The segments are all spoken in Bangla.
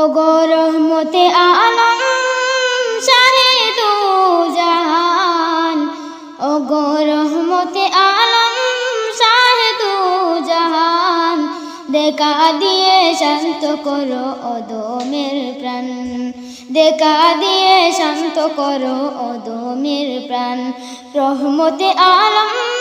ওগো রহমতে আলম শাহিদু জাহান। ওগো রহমতে আলম শাহিদু জাহান। দেখা দিয়ে শান্ত করো অদমের প্রাণ। দেখা দিয়ে শান্ত করো অদমের প্রাণ। রহমতে আলম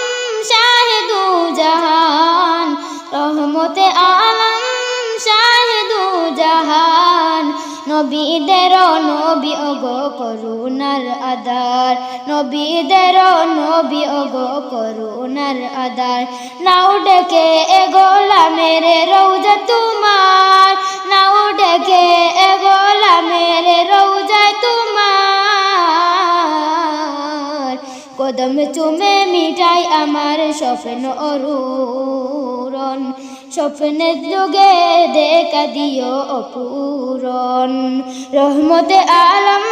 নবীদের, নবী অগ করুণার আদার। নবীদের, নবী অগ করুণার আদার। নাও ডেকে এগোলা মেরে রৌজা তোমার। নাও ডেকে এগোলা মেরে রৌজা তোমার। কদম চুমে মিটাই আমার স্বপ্ন অরুরন স্বপ্নের যুগে দেখা দিও অপূরণ। রহমতে আলম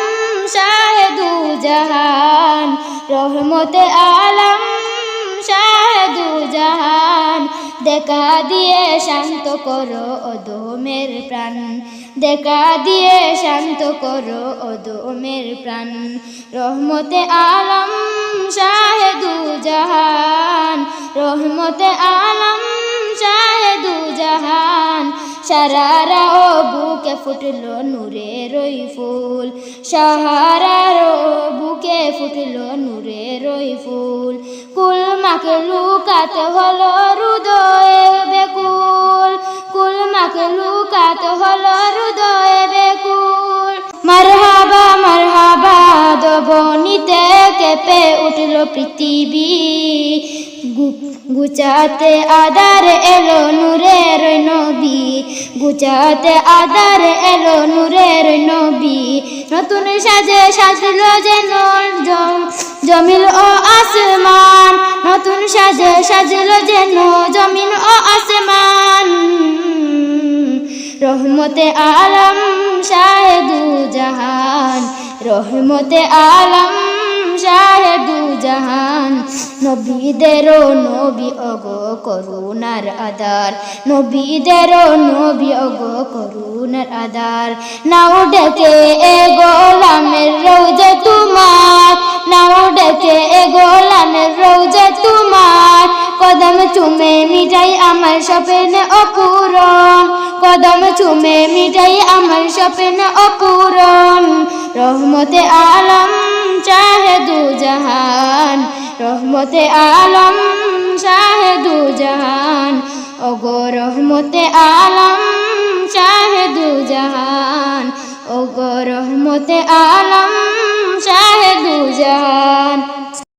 শাহেদু জাহান। রহমতে আলম শাহেদু জাহান। দেখা দিয়ে শান্ত করো অদমের প্রাণ। দেখা দিয়ে শান্ত করো অদমের প্রাণ। রহমতে আলম শাহেদু জাহান। রহমতে আলম শাহেদু জাহান। সারারা ও বুকে ফুটলো নূরের ওই ফুল। সাহারার ও বুকে ফুটলো নূরের ওই ফুল। কুল মাকে লুকাতে হলো হৃদয়ে বেকুল। কুল মাকে লুকাতে হলো হৃদয়ে বেকুল। মারহাবা মারহাবা দবনিতে কেঁপে উঠল পৃথিবী। গুচাতে আদার এলো নূরের নবী, গুচাতে আদার এলো নূরের নবী। নতুন সাজে সাজলো যেন জম- জমিল ও আসমান। নতুন সাজে সাজলো যেন জমিন ও আসমান। রহমতে আলম শাহেদু জাহান রহমতে আলম নবীদের নবী অগ করুণার আদার। নবীদের নবী অগ করুণার আদার। নাও ডেকে এ গোলামের রোজে তোমার। নাও ডেকে এ গোলামের রোজে তোমার। কদম চুমে মিটাই আমার স্বপ্ন অপুরন কদম চুমে মিটাই আমার স্বপ্ন অপুরন রহমতে আলম রহমতে আলম শাহেদু জাহান। ওগো রহমতে আলম শাহেদু জাহান। ওগো রহমতে আলম শাহেদু জাহান।